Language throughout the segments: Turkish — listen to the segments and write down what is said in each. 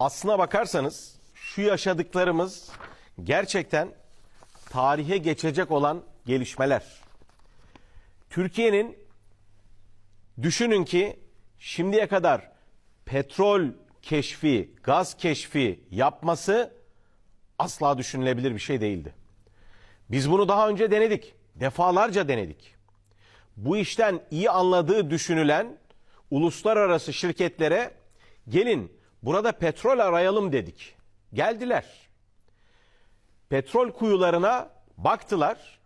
aslına bakarsanız şu yaşadıklarımız gerçekten tarihe geçecek olan gelişmeler. Türkiye'nin düşünün ki şimdiye kadar petrol keşfi, gaz keşfi yapması asla düşünülebilir bir şey değildi. Biz bunu daha önce denedik. Defalarca denedik. Bu işten iyi anladığı düşünülen uluslararası şirketlere gelin burada petrol arayalım dedik. Geldiler. Petrol kuyularına baktılar.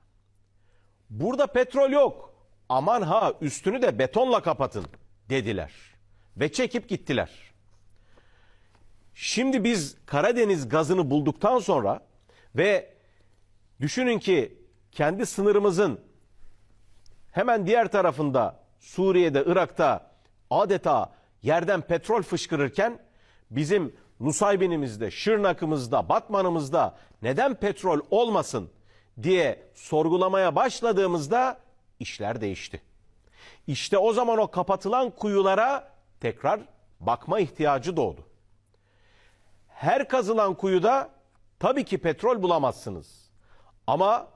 Burada petrol yok. Aman ha üstünü de betonla kapatın dediler. Ve çekip gittiler. Şimdi biz Karadeniz gazını bulduktan sonra ve düşünün ki kendi sınırımızın hemen diğer tarafında Suriye'de, Irak'ta adeta yerden petrol fışkırırken bizim Nusaybin'imizde, Şırnak'ımızda, Batman'ımızda neden petrol olmasın diye sorgulamaya başladığımızda işler değişti. İşte o zaman o kapatılan kuyulara tekrar bakma ihtiyacı doğdu. Her kazılan kuyuda tabii ki petrol bulamazsınız. Ama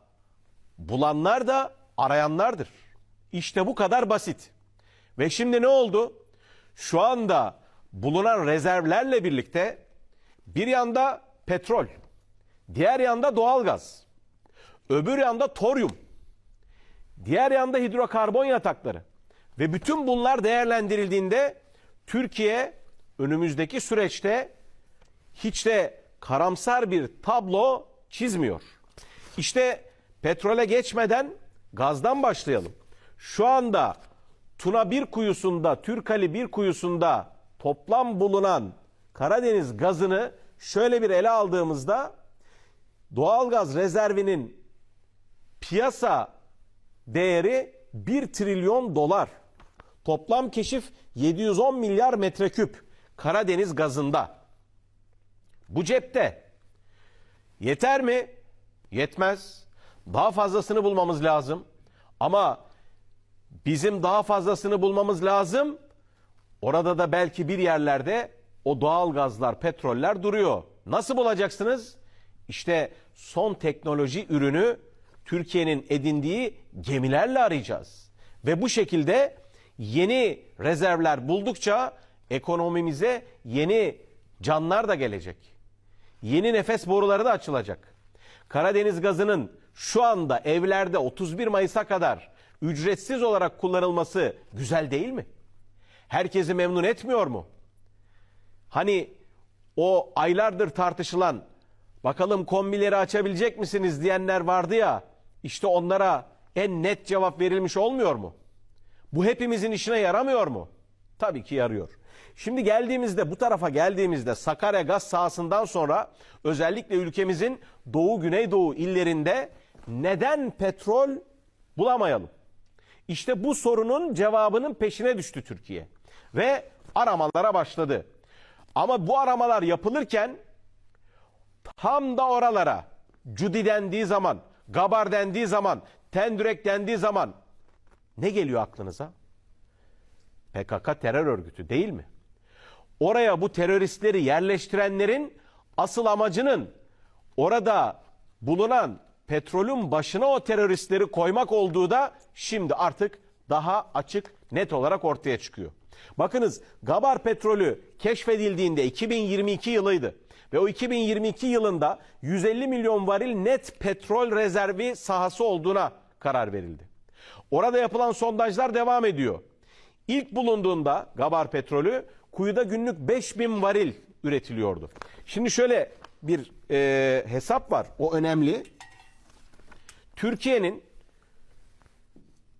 bulanlar da arayanlardır. İşte bu kadar basit. Ve şimdi ne oldu? Şu anda bulunan rezervlerle birlikte bir yanda petrol, diğer yanda doğalgaz, öbür yanda toryum, diğer yanda hidrokarbon yatakları ve bütün bunlar değerlendirildiğinde Türkiye önümüzdeki süreçte hiç de karamsar bir tablo çizmiyor. İşte petrole geçmeden gazdan başlayalım. Şu anda Tuna bir kuyusunda, Türkali bir kuyusunda toplam bulunan Karadeniz gazını şöyle bir ele aldığımızda doğalgaz rezervinin piyasa değeri 1 trilyon dolar. Toplam keşif 710 milyar metreküp Karadeniz gazında. Bu cepte. Yeter mi? Yetmez. Daha fazlasını bulmamız lazım. Ama bizim daha fazlasını bulmamız lazım. Orada da belki bir yerlerde o doğal gazlar, petroller duruyor. Nasıl bulacaksınız? İşte son teknoloji ürünü Türkiye'nin edindiği gemilerle arayacağız. Ve bu şekilde yeni rezervler buldukça ekonomimize yeni canlar da gelecek. Yeni nefes boruları da açılacak. Karadeniz gazının şu anda evlerde 31 Mayıs'a kadar ücretsiz olarak kullanılması güzel değil mi? Herkesi memnun etmiyor mu? Hani o aylardır tartışılan bakalım kombileri açabilecek misiniz diyenler vardı ya işte onlara en net cevap verilmiş olmuyor mu? Bu hepimizin işine yaramıyor mu? Tabii ki yarıyor. Şimdi geldiğimizde bu tarafa geldiğimizde Sakarya gaz sahasından sonra özellikle ülkemizin doğu güneydoğu illerinde neden petrol bulamayalım? İşte bu sorunun cevabının peşine düştü Türkiye ve aramalara başladı. Ama bu aramalar yapılırken tam da oralara Cudi dendiği zaman, Gabar dendiği zaman, Tendürek dendiği zaman ne geliyor aklınıza? PKK terör örgütü değil mi? Oraya bu teröristleri yerleştirenlerin asıl amacının orada bulunan petrolün başına o teröristleri koymak olduğu da şimdi artık daha açık net olarak ortaya çıkıyor. Bakınız Gabar petrolü keşfedildiğinde 2022 yılıydı. Ve o 2022 yılında 150 milyon varil net petrol rezervi sahası olduğuna karar verildi. Orada yapılan sondajlar devam ediyor. İlk bulunduğunda Gabar petrolü kuyuda günlük 5000 varil üretiliyordu. Şimdi şöyle bir e, hesap var. O önemli. Türkiye'nin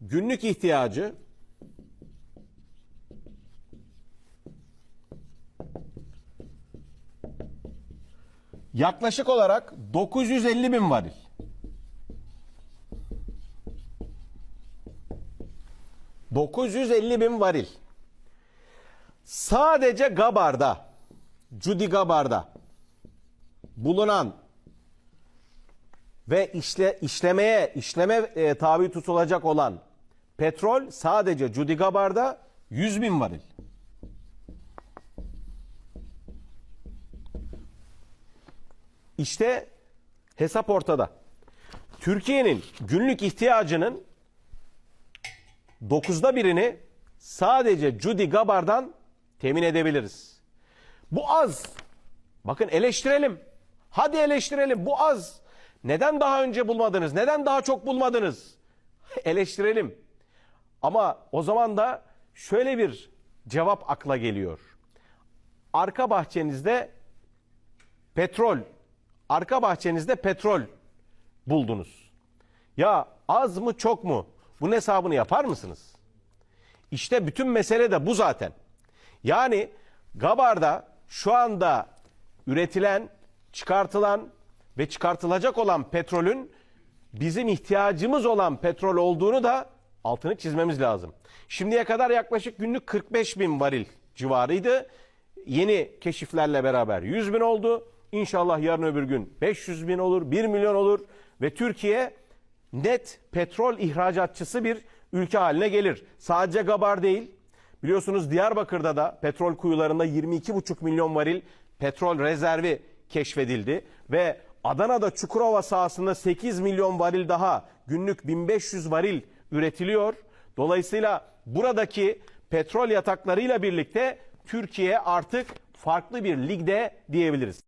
günlük ihtiyacı yaklaşık olarak 950 bin varil. ...950 bin varil. Sadece Gabar'da, Cudi Gabar'da bulunan ve işle, işlemeye işleme e, tabi tutulacak olan petrol sadece Cudi Gabar'da 100 bin varil. İşte hesap ortada. Türkiye'nin günlük ihtiyacının dokuzda birini sadece Judy Gabar'dan temin edebiliriz. Bu az. Bakın eleştirelim. Hadi eleştirelim. Bu az. Neden daha önce bulmadınız? Neden daha çok bulmadınız? Eleştirelim. Ama o zaman da şöyle bir cevap akla geliyor. Arka bahçenizde petrol, arka bahçenizde petrol buldunuz. Ya az mı çok mu? Bunun hesabını yapar mısınız? İşte bütün mesele de bu zaten. Yani Gabar'da şu anda üretilen, çıkartılan ve çıkartılacak olan petrolün bizim ihtiyacımız olan petrol olduğunu da altını çizmemiz lazım. Şimdiye kadar yaklaşık günlük 45 bin varil civarıydı. Yeni keşiflerle beraber 100 bin oldu. İnşallah yarın öbür gün 500 bin olur, 1 milyon olur ve Türkiye net petrol ihracatçısı bir ülke haline gelir. Sadece Gabar değil. Biliyorsunuz Diyarbakır'da da petrol kuyularında 22,5 milyon varil petrol rezervi keşfedildi ve Adana'da Çukurova sahasında 8 milyon varil daha günlük 1500 varil üretiliyor. Dolayısıyla buradaki petrol yataklarıyla birlikte Türkiye artık farklı bir ligde diyebiliriz.